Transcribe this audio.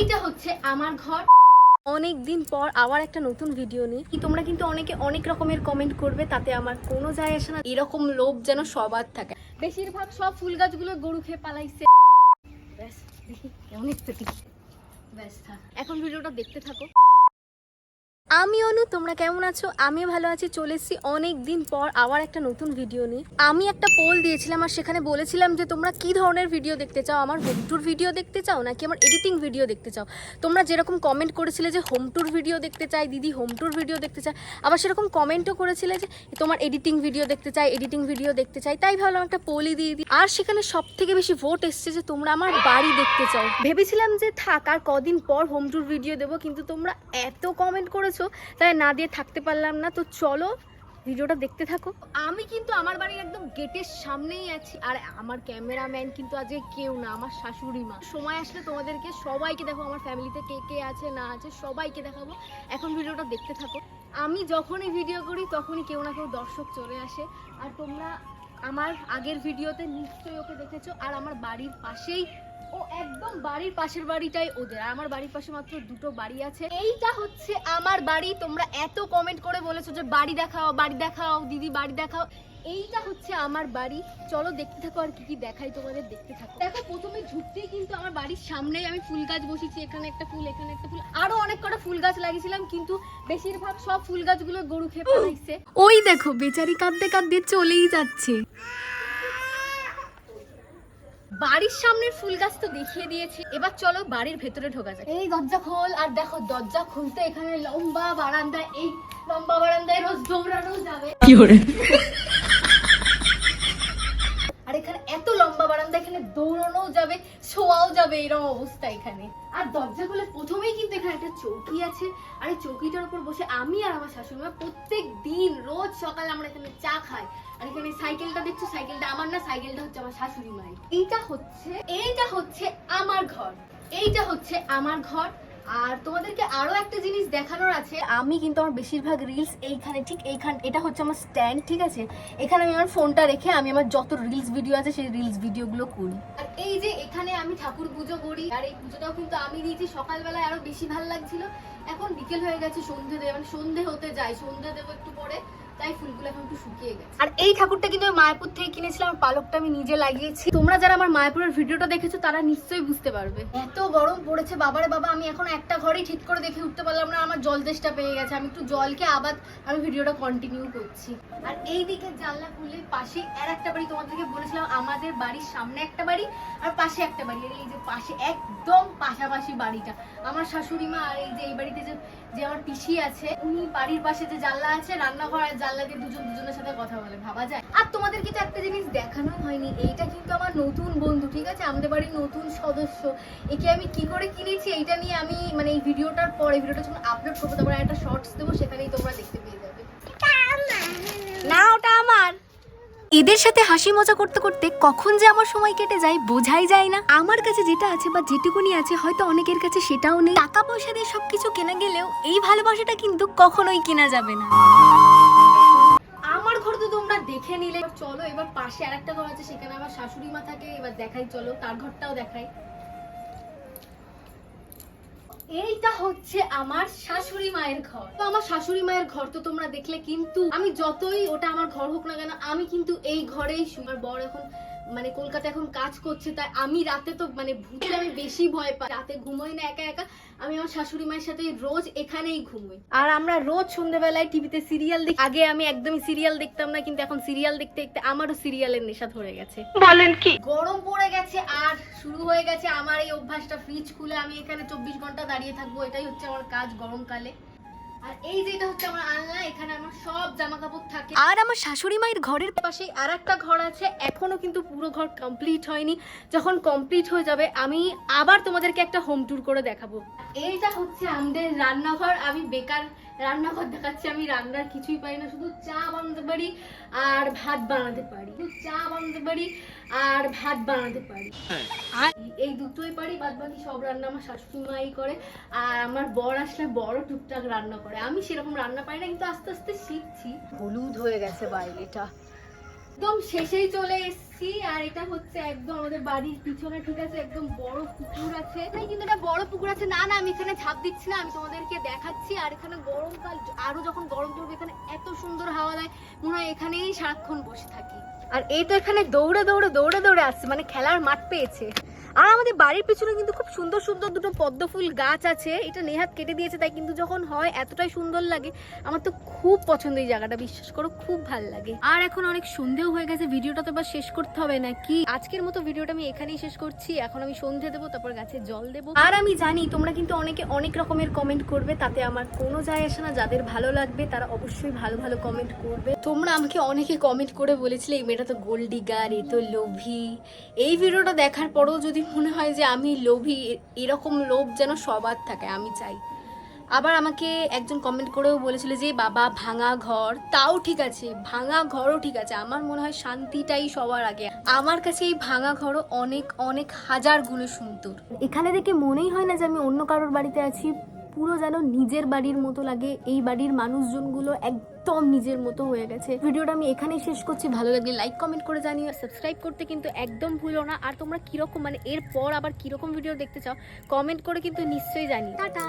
এইটা হচ্ছে আমার ঘর। অনেক দিন পর আবার একটা নতুন ভিডিও নিয়ে কি তোমরা কিন্তু অনেকে অনেক রকমের কমেন্ট করবে তাতে আমার কোনো যায় আসে না। এরকম লোভ যেন সবার থাকে। বেশিরভাগ সব ফুল গাছগুলো গরু খেয়ে পালাইছে। ব্যাস দেখি ব্যাস এখন ভিডিওটা দেখতে থাকো। আমি অনু, তোমরা কেমন আছো? আমিও ভালো আছি, চলে এসেছি অনেক দিন পর আবার একটা নতুন ভিডিও নিয়ে। আমি একটা পোল দিয়েছিলাম আর সেখানে বলেছিলাম যে, তোমরা কি ধরনের ভিডিও দেখতে চাও? আমার হোম ট্যুর ভিডিও দেখতে চাও নাকি আমার এডিটিং ভিডিও দেখতে চাও? তোমরা যেরকম কমেন্ট করেছিলে যে হোম ট্যুর ভিডিও দেখতে চাই, দিদি হোম ট্যুর ভিডিও দেখতে চাই আবার সেরকম কমেন্টও করেছিলে যে, তোমার এডিটিং ভিডিও দেখতে চাই এডিটিং ভিডিও দেখতে চাই। তাই ভাবলাম একটা পোলই দিয়ে দিই। আর সেখানে সব থেকে বেশি ভোট এসছে যে, তোমরা আমার বাড়ি দেখতে চাও। ভেবেছিলাম যে, থাক, আর কদিন পর হোম ট্যুর ভিডিও দেবো, কিন্তু তোমরা এত কমেন্ট করেছ তাই না দিয়ে থাকতে পারলাম না। তো চলো, ভিডিওটা দেখতে থাকো। আমি কিন্তু আমার বাড়ির একদম গেটের সামনেই আছি। আর আমার ক্যামেরাম্যান কিন্তু আজকে কেউ না, আমার শাশুড়ি মা। সময় আসলে তোমাদেরকে সবাইকে দেখো আমার ফ্যামিলিতে কে কে আছে, না আছে, সবাইকে দেখাবো। এখন ভিডিওটা দেখতে থাকো। আমি যখনই ভিডিও করি, তখনই কেউ না কেউ দর্শক চলে আসে। আর তোমরা আমার আগের ভিডিওতে নিশ্চয়ই ওকে দেখেছ। আর আমার বাড়ির পাশেই ও একদম বাড়ির পাশের বাড়িটাই ওদের। আর আমার বাড়ির পাশে মাত্র দুটো বাড়ি আছে। এইটা হচ্ছে আমার বাড়ি। তোমরা এত কমেন্ট করে বলেছ যে বাড়ি দেখাও বাড়ি দেখাও দিদি বাড়ি দেখাও। এইটা হচ্ছে আমার বাড়ি। চলো দেখতে থাকো আর কি কি দেখাই তোমাদের দেখতে থাকো। দেখো প্রথমে ঢুকতেই কিন্তু আমার বাড়ির সামনেই আমি ফুল গাছ বসিয়েছি এখানে একটা ফুল এখানে একটা ফুল। আরও অনেক কটা ফুল গাছ লাগিয়েছিলাম কিন্তু বেশিরভাগ সব ফুল গাছগুলো গরু খেয়ে ফেলাইছে ওই দেখো বেচারি কাঁদতে কাঁদতে চলেই যাচ্ছে। বাড়ির সামনের ফুল গাছ তো দেখিয়ে দিয়েছি। এবার চলো বাড়ির ভেতরে ঢোকা যাক। এই দরজা খোল আর দেখো দরজা খুলতে এখানে লম্বা বারান্দা এই লম্বা বারান্দায় রোজ দৌড়ানো যাবে। আর এখানে এত লম্বা বারান্দা এখানে দৌড়ানো যাবে, শোয়াও যাবে এরকম অবস্থা এখানে। আর দরজা খুলে প্রথমেই কিন্তু এখানে একটা চৌকি আছে, আর এই চৌকিটার উপর বসে আমি আর আমার শাশুড়ি মা প্রত্যেক দিন, রোজ সকালে আমরা এখানে চা খাই। আর এখানে সাইকেলটা দেখছ? সাইকেলটা আমার না, সাইকেলটা হচ্ছে আমার শাশুড়ি মায়ের এইটা হচ্ছে এইটা হচ্ছে আমার ঘর। এইটা হচ্ছে আমার ঘর। আর তোমাদেরকে আরও একটা জিনিস দেখানোর আছে। আমি কিন্তু আমার বেশিরভাগ রিলস এইখানে, ঠিক এইখান, এটা হচ্ছে আমার স্ট্যান্ড ঠিক আছে? এখানে আমি আমার ফোনটা রেখে আমি আমার যত রিলস ভিডিও আছে সেই রিলস ভিডিওগুলো করি। আর এই যে এখানে আমি ঠাকুর পুজো করি, আর এই পুজোটাও কিন্তু আমি দিয়েছি। সকালবেলায় আরও বেশি ভালো লাগছিল। এখন বিকেল হয়ে গেছে সন্ধে দেবে মানে সন্ধে হতে যায়, সন্ধে দেবো একটু পরে। তাই ফুলগুলো এখন একটু শুকিয়ে গেছে। আর এই ঠাকুরটা কিন্তু মায়াপুর থেকে কিনেছিলাম পালকটা আমি নিজে লাগিয়েছি। তোমরা যারা আমার মায়াপুরের ভিডিওটা দেখেছ তারা নিশ্চয়ই বুঝতে পারবে। এত গরম পড়েছে বাবারে বাবা আমি এখন একটা ঘরেই ঠিক করে দেখে উঠতে পারলাম না আমার জল তেষ্টা পেয়ে গেছে। আমি একটু জলকে আবার আমি ভিডিওটা কন্টিনিউ করছি। আর এই দিকে জানলা খুলে পাশে আর একটা বাড়ি তোমাদেরকে বলেছিলাম আমাদের বাড়ির সামনে একটা বাড়ি আর পাশে একটা বাড়ি। এই যে পাশে একদম পাশাপাশি বাড়িটা। আমার শাশুড়ি মা আর এই যে এই বাড়িতে যে যে আমার পিসি আছে উনি বাড়ির পাশে যে জানলা আছে রান্নাঘর আর জানলা দিয়ে দুজন দুজনের সাথে কথা বলে, ভাবা যায়। আর তোমাদের কিন্তু একটা জিনিস দেখানো হয়নি, এইটা কিন্তু আমার নতুন বন্ধু, ঠিক আছে? আমাদের বাড়ির নতুন সদস্য, একে আমি কি করে কিনেছি এইটা নিয়ে আমি মানে এই ভিডিওটার পরে, ভিডিওটা যখন আপলোড করব, তারপরে একটা শর্টস দেবো, সেখানেই তোমরা দেখতে পেয়ে যাবে। না, ওটা আমার। এদের সাথে হাসি মজা করতে করতে কখন যে আমার সময় কেটে যায়, বোঝাই যায় না। আমার কাছে যেটা আছে বা যেটুকুনি আছে, হয়তো অনেকের কাছে সেটাও নেই। টাকা পয়সা দিয়ে সবকিছু কেনা গেলেও এই ভালোবাসাটা কিন্তু কখনোই কেনা যাবে না। ঘর তো তোমরা দেখে নিলে। চলো, এবার পাশে আর একটা ঘর আছে, সেখানে আমার শাশুড়ি মা থাকে, এবার দেখাই, চলো, তার ঘরটাও দেখাই। এইটা হচ্ছে আমার শাশুড়ি মায়ের ঘর। তো আমার শাশুড়ি মায়ের ঘর তো তোমরা দেখলে, কিন্তু আমি যতই ওটা আমার ঘর হোক না কেন, আমি কিন্তু এই ঘরেই। আমার বর এখন মানে কলকাতা এখন কাজ করছে তাই আমি রাতে তো মানে ভূতের আমি বেশি ভয় পাই। রাতে ঘুমোই না একা একা আমি আমার শাশুড়ি মায়ের সাথে রোজ এখানেই ঘুমোই। আর আমরা রোজ সন্ধ্যেবেলায় টিভিতে সিরিয়াল দেখি। আগে আমি একদমই সিরিয়াল দেখতাম না কিন্তু এখন সিরিয়াল দেখতে দেখতে আমারও সিরিয়ালের নেশা ধরে গেছে। বলেন কি? গরম পড়ে গেছে আর শুরু হয়ে গেছে আমার এই অভ্যাসটা। ফ্রিজ খুলে আমি এখানে চব্বিশ ঘণ্টা দাঁড়িয়ে থাকব এটাই হচ্ছে আমার কাজ গরমকালে। আর এই যেটা হচ্ছে আমার আলনা এখানে আমার সব জামা কাপড় থাকে। আর আমার শাশুড়ি মায়ের ঘরের পাশে আর একটা ঘর আছে এখনও কিন্তু পুরো ঘর কমপ্লিট হয়নি। যখন কমপ্লিট হয়ে যাবে আমি আবার তোমাদেরকে একটা হোম ট্যুর করে দেখাবো। এইটা হচ্ছে আমাদের রান্নাঘর আমি বেকার রান্নাঘর দেখাচ্ছি আমি রান্নার কিছুই পাই না শুধু চা বানাতে পারি আর ভাত বানাতে পারি। শুধু চা বানাতে পারি আর ভাত বানাতে পারি। আর এই দুটোই পারি বাদ বাকি সব রান্না আমার শাশুড়ি মাই করে আর আমার বর আসলে বড় টুকটাক রান্না করে। আমি সেরকম রান্না পাই না কিন্তু আস্তে আস্তে শিখছি। হলুদ হয়ে গেছে বাইরেটা। একদম শেষেই চলে এসেছি, আর এটা হচ্ছে একদম আমাদের বাড়ির পিছনে, ঠিক আছে? একদম বড় পুকুর আছে। তাই কিন্তু এটা বড় পুকুর আছে। না না, আমি এখানে ঝাঁপ দিচ্ছি না, আমি তোমাদেরকে দেখাচ্ছি। আর এখানে গরমকাল, আরও যখন গরম পড়বে, এখানে এত সুন্দর হাওয়া দেয়, মনে হয় এখানেই সারাক্ষণ বসে থাকি। আর এই তো এখানে দৌড়ে দৌড়ে দৌড়ে দৌড়ে আসছে মানে খেলার মাঠ পেয়েছে। আর আমাদের বাড়ির পিছনে কিন্তু খুব সুন্দর সুন্দর দুটো পদ্ম ফুল গাছ আছে। এটা নেহাত কেটে দিয়েছে, তাই কিন্তু যখন হয় এতটাই সুন্দর লাগে। আমার তো খুব পছন্দ এই জায়গাটা, বিশ্বাস করো খুব ভালো লাগে। আর এখন অনেক সন্ধেও হয়ে গেছে, ভিডিওটা তো এবার শেষ করতে হবে নাকি আজকের মতো ভিডিওটা আমি এখানেই শেষ করছি। এখন আমি সন্ধে দেবো, তারপর গাছে জল দেবো। আর আমি জানি তোমরা কিন্তু অনেকে অনেক রকমের কমেন্ট করবে, তাতে আমার কোনো যায় আসে না, যাদের ভালো লাগবে তারা অবশ্যই ভালো ভালো কমেন্ট করবে। তোমরা আমাকে অনেকে কমেন্ট করে বলেছিলে, এই মেয়েটা তো গোল্ডি গার এ তো লোভি। এই ভিডিওটা দেখার পরেও যদি মনে হয় যে আমি লোভী এরকম লোভ যেন সবার থাকে, আমি চাই। আবার আমাকে একজন কমেন্ট করেও বলেছিল যে, বাবা, ভাঙা ঘর। তাও ঠিক আছে, ভাঙা ঘরও ঠিক আছে। আমার মনে হয় শান্তিটাই সবার আগে। আমার কাছে এই ভাঙা ঘরও অনেক অনেক হাজার গুণে সুন্দর। এখানে দেখে মনেই হয় না যে আমি অন্য কারোর বাড়িতে আছি। পুরো যেন নিজের বাড়ির মতো লাগে। এই বাড়ির মানুষজনগুলো একদম নিজের মতো হয়ে গেছে। ভিডিওটা আমি এখানেই শেষ করছি। ভালো লাগলে লাইক কমেন্ট করে জানিও। সাবস্ক্রাইব করতে কিন্তু একদম ভুলো না। আর তোমরা কীরকম মানে এরপর আবার কীরকম ভিডিও দেখতে চাও কমেন্ট করে কিন্তু নিশ্চয়ই জানি টাটা।